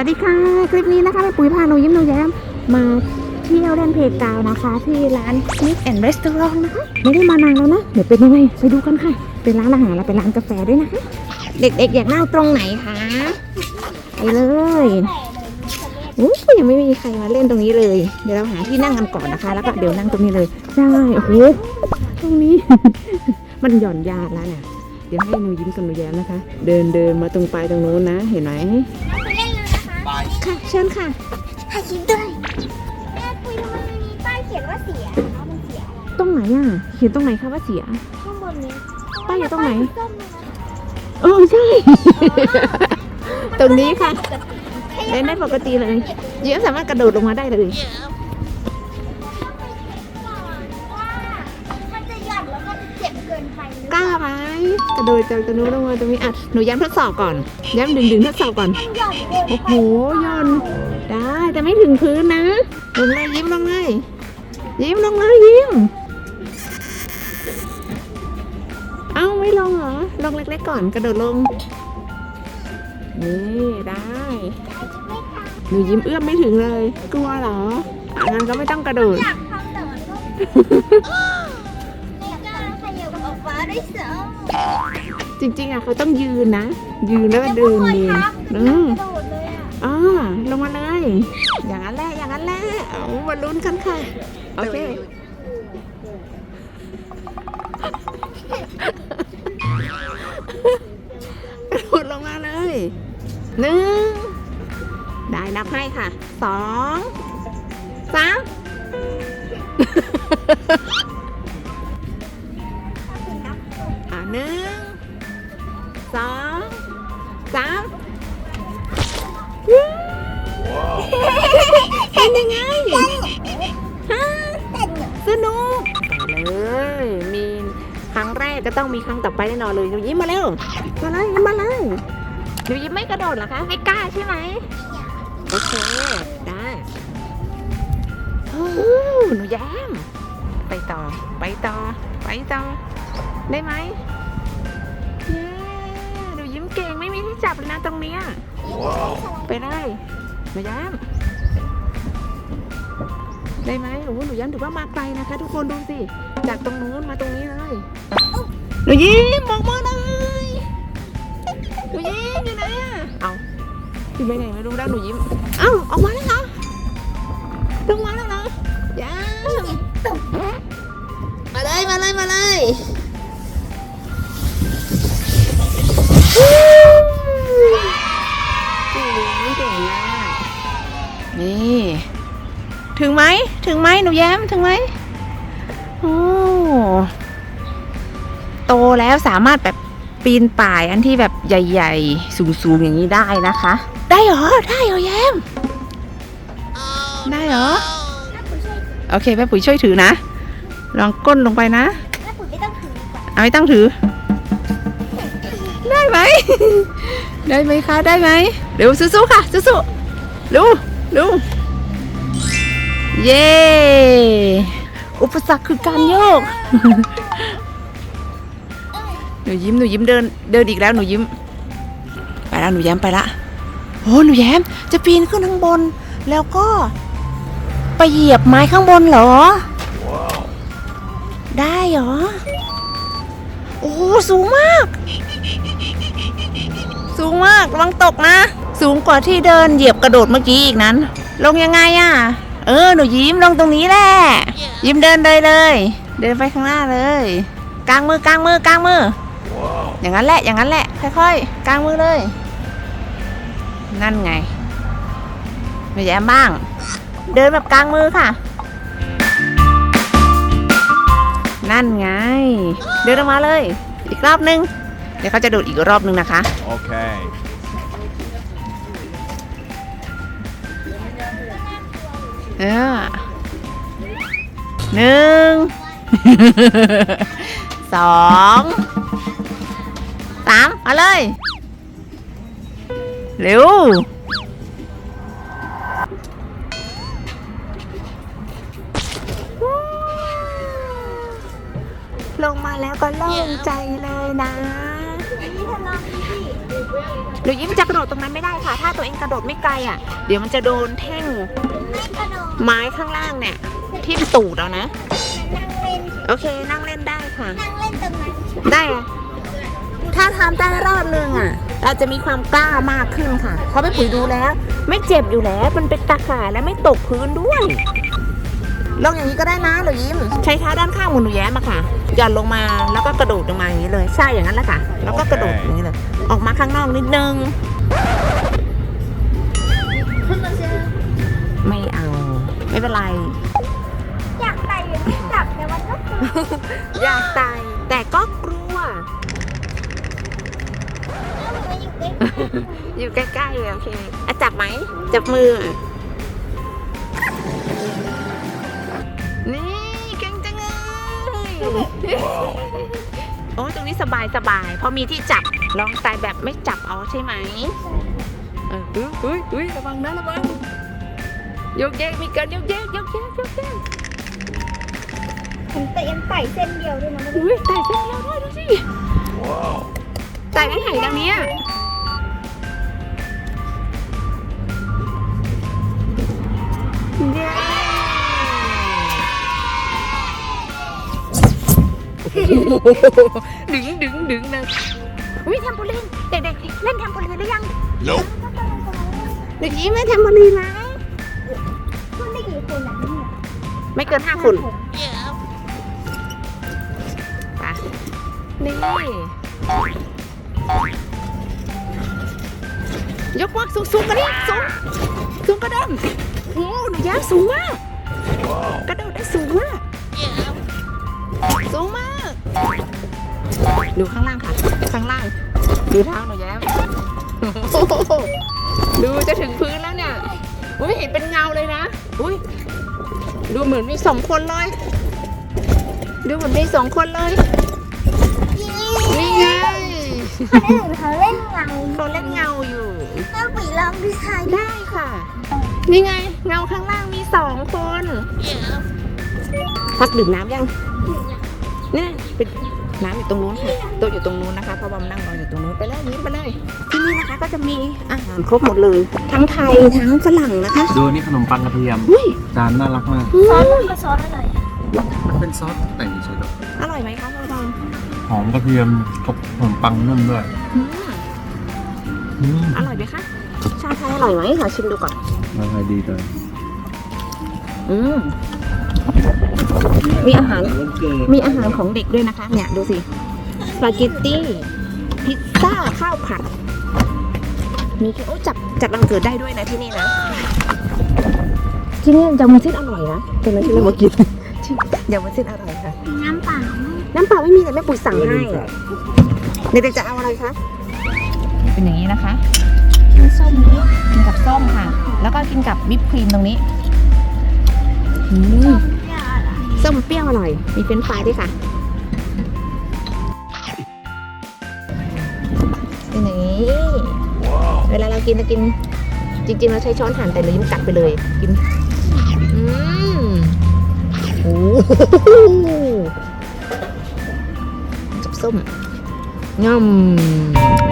วัสดีค่ะ คลิปนี้นะคะแม่ปุ๋ยพาหนูยิ้มหนูแย้ม มาเที่ยวเล่นเพลกาวนะคะ ที่ร้าน Smith and Restaurant นะคะไม่ได้มานานแล้วนะเดี๋ยวเป็นยังไงไปดูกันค่ะ เป็นร้านอาหารและเป็นร้านกาแฟด้วยนะคะ เด็กๆอยากนั่งตรงไหนคะไปเลยอู้ยังไม่มีใครมาเล่นตรงนี้เลย เดี๋ยวเราหาที่นั่งกันก่อนนะคะ แล้วก็เดี๋ยวนั่งตรงนี้เลยใช่โอ้โหตรงนี้ มันหย่อนยานแล้วเนี่ยเดี๋ยวให้หนูยิ้มกับหนูแย้มนะคะ เดินเดินมาตรงปลายตรงโน้นนะ เห็นไหม ค่ะ เชิญค่ะถ่ายคลิปด้วยแม่คุยทำไมมันมีป้ายเขียนว่าเสียนะคะมันเสียอะไรตรงไหนอะ เขียนตรงไหนคะว่าเสีย ข้างบนนี้ป้ายอยู่ตรงไหนป้ายส้มเลยนะเออใช่ ตรงนี้ค่ะ เล่นได้ปกติเลย เยิ้มสามารถกระโดดลงมาได้เลยว่ กระโดดจากตรงนู้นลงมาตรงนี้อะหนูย้ำทดสอบก่อน ย้ำดึงดึงๆทดสอบก่อนมันหย่อนเกินโอ้โหยอนได้แต่ไม่ถึงพื้นนะลงเลยยิ้มลงเลยยิ้มลงเลยยิ้ม เอ้าไม่ลงเหรอลงเล็กๆก่อนกระโดดลงนี่ได้หนูยิ้มเอื้อมไม่ถึงเลย กลัวเหรออะงั้นก็ไม่ต้องกระโดดอยากทำแต่มัน จริงๆอะเขาต้องยืนนะ ยืนแล้วก็เดินเดินอืมกระโดดเลยอะอ่าลงมาเลย อย่างนั้นแหละอย่างนั้นแหละเอามาลุ้นกันค่ะ โอเค กระโดดลงมาเลยหนึ่งได้นับให้ค่ะสองสาม รั้งแรกก็ต้องมีครั้งต่อไปแน่นอนเลยหนูยิ้มมาเร็วมาเลยยิ้มมาเลยหนูยิ้มไม่กระโดดเหรอคะไม่กล้าใช่ไหมโอเคได้โอ้โหหนูแย้มไปต่อไปต่อไปต่อได้ไหมเย้หนูยิ้มเก่งไม่มีที่จับเลยนะตรงเนี้ยไปได้หนูย้ำได้ไหมโอ้โหหนูย้ำถือว่ามาไกลนะคะ ทุกคนดูสิ จากตรงนู้นมาตรงนี้เลยหนูยิ้มมองมาเลยหนูยิ้มอยู่ไหนอะเอาอยู่ไปไหนไม่รู้แล้วหนูยิ้มเอ้าออกมาแล้วเหรอลงมาแล้วเหรอย้ำมาเลยมาเลยมาเลยเก่งเก่งมากนี่ ถึงไหม ถึงไหม หนูแย้ม ถึงไหม โอ้โตแล้วสามารถแบบปีนป่ายอันที่แบบใหญ่ ๆ สูง ๆ อย่างนี้ได้นะคะ ได้เหรอ ได้เหรอแย้มได้เหรอแม่ปุ๋ยช่วยโอเคแม่ปุ๋ยช่วยถือนะ ลองก้นลงไปนะแม่ปุ๋ยไม่ต้องถือก่อนเอาไม่ต้องถือ ได้ไหม ได้ไหมคะ ได้ไหมเร็วสู้ๆค่ะสู้ๆดูดูเย้ อุปสรรคคือการโยก หนูยิ้มหนูยิ้มเดินเดินอีกแล้วหนูยิ้ม ไปแล้วหนูแย้มไปละโอ้หนูแย้ม จะปีนขึ้นข้างบน แล้วก็ ไปเหยียบไม้ข้างบนเหรอ ได้เหรอ โอ้สูงมาก สูงมากระวังตกนะ สูงกว่าที่เดินเหยียบกระโดดเมื่อกี้อีกนั้น ลงยังไงอะ เออหนูยิ้มลงตรงนี้แหละ ยิ้มเดินเลยเลย เดินไปข้างหน้าเลยกลางมือกลางมือกลางมือ อย่างนั้นแหละอย่างนั้นแหละค่อยๆกลางมือเลย นั่นไงไม่แย้มบ้าง เดินแบบกลางมือค่ะ นั่นไง เดินออกมาเลย อีกรอบนึง เดี๋ยวเขาจะโดดอีกรอบนึงนะคะ Okay. เออหนึ่งสองสามเอาเลย เร็วลงมาแล้วก็โล่งใจเลยนะเธอลองดูสิ หนูยิ้มจะกระโดดตรงนั้นไม่ได้ค่ะ ถ้าตัวเองกระโดดไม่ไกลอะ เดี๋ยวมันจะโดนแท่งไม่กระโดดไม้ข้างล่างเนี่ยทิ่มตูดเอานะนั่งเล่นโอเค นั่งเล่นได้ค่ะ นั่งเล่นตรงนั้น ได้อะถ้าทำได้รอบนึงอะ เราจะมีความกล้ามากขึ้นค่ะเพราะไปปุ๋ยดูแล้ว ไม่เจ็บอยู่แล้ว มันเป็นตาข่ายและไม่ตกพื้นด้วยลองอย่างนี้ก็ได้นะหนูยิ้ม ใช้เท้าด้านข้างเหมือนหนูแย้มอะค่ะหย่อนลงมาแล้วก็กระโดดลงมาอย่างนี้เลย ใช่อย่างนั้นแหละค่ะ แล้วก็กระโดดอย่างนี้เลย ออกมาข้างนอกนิดนึงขึ้นมาเจอไม่เอา ไม่เป็นไร อยากไต่อยู่ที่จับแต่ว่าก็คืออยากตายแต่ก็กลัวแล้วมันมาอยู่ใกล้อยู่ใกล้ๆเลยโอเคอะจับไหม จับมือ นี่เก่งจังเลย โอ้ตรงนี้สบายสบายๆเพราะมีที่จับ ลองตายแบบไม่จับเอาใช่ไหมเอออุ้ยอุ้ยอุ้ยระวังนะระวังยกแยกมีการยกแยกยกแยกยกแยกผมแต่ยังไต่เส้นเดียวด้วยนะไม่ได้อุ้ยไต่เส้นเดียวด้วยดูสิไต่ไม่หายดังเนี้ยเย้ดึงดึงดึงเลย อุ้ยแทมโพลีนเด็กๆเล่นแทมโพลีนหรือยัง Nope. เด็กยิ้มเล่นแทมโพลีนนะขึ้นได้กี่คนอะนี่ไม่เกินห้าคนไปนี่ยกวักสูงสูงกระดิ่งสูงสูงกระดิ่งโอ้หนูแย้มสูงมากกระโดดได้สูงมากสูงมาก ดูข้างล่างค่ะ ข้างล่าง ดูเท้าหนูแย้มโอ้โหดูจะถึงพื้นแล้วเนี่ย อุ้ยเห็นเป็นเงาเลยนะ อุ้ยดูเหมือนมีสองคนเลย ดูเหมือนมีสองคนเลย นี่ไงคนอื่นเขาเล่นเงาเขาเล่นเงาอยู่แม่ปุ๋ยลองดีไซน์ได้ค่ะ นี่ไง เงาข้างล่างมีสองคน พักดื่มน้ำยัง นี่เป็นน้ำอยู่ตรงนู้นค่ะโต๊ะอยู่ตรงนู้นนะคะเพราะบอมนั่งรออยู่ตรงนู้นไปเลยยิ้มไปเลยที่นี่นะคะก็จะมีอาหารครบหมดเลย ทั้งไทยทั้งฝรั่งนะคะดูนี่ขนมปังกระเทียมอุ้ยจานน่ารักมากซอสมันก็ซอสอร่อยมันเป็นซอสแต่งเฉยๆหรออร่อยไหมคะพ่อบอมหอมกระเทียมกับขนมปังนุ่มด้วยอืมอืมอร่อยไหมคะชาไทยอร่อยไหมขอชิมดูก่อนราคาดีเลยอืม มีอาหารวันเกิดมีอาหารของเด็กด้วยนะคะ เนี่ยดูสิ สปาเกตตี้ พิซซ่า ข้าวผัด มีโอ้จับจัดวันเกิดได้ด้วยนะที่นี่นะ ที่นี่ยำมันซิดอร่อยนะตอนนั้นที่เรามากินที่ยำมันซิดอร่อยค่ะ น้ำเปล่าน้ำเปล่าไม่มีแต่แม่ปุ๋ยสั่งให้ เด็กๆจะเอาอะไรคะ เป็นอย่างนี้นะคะกินส้มด้วยกินกับส้มค่ะ แล้วก็กินกับวิปครีมตรงนี้อืมอย่าอะไร ส้มเปรี้ยวอร่อย มีเฟรนฟรายด้วยค่ะเป็นอย่างนี้ เวลาเรากินเรากิน จริง ๆ เราใช้ช้อนหั่นแต่เรายิ้มกัดไปเลย กิน อืมโอ้กับส้มง่ำ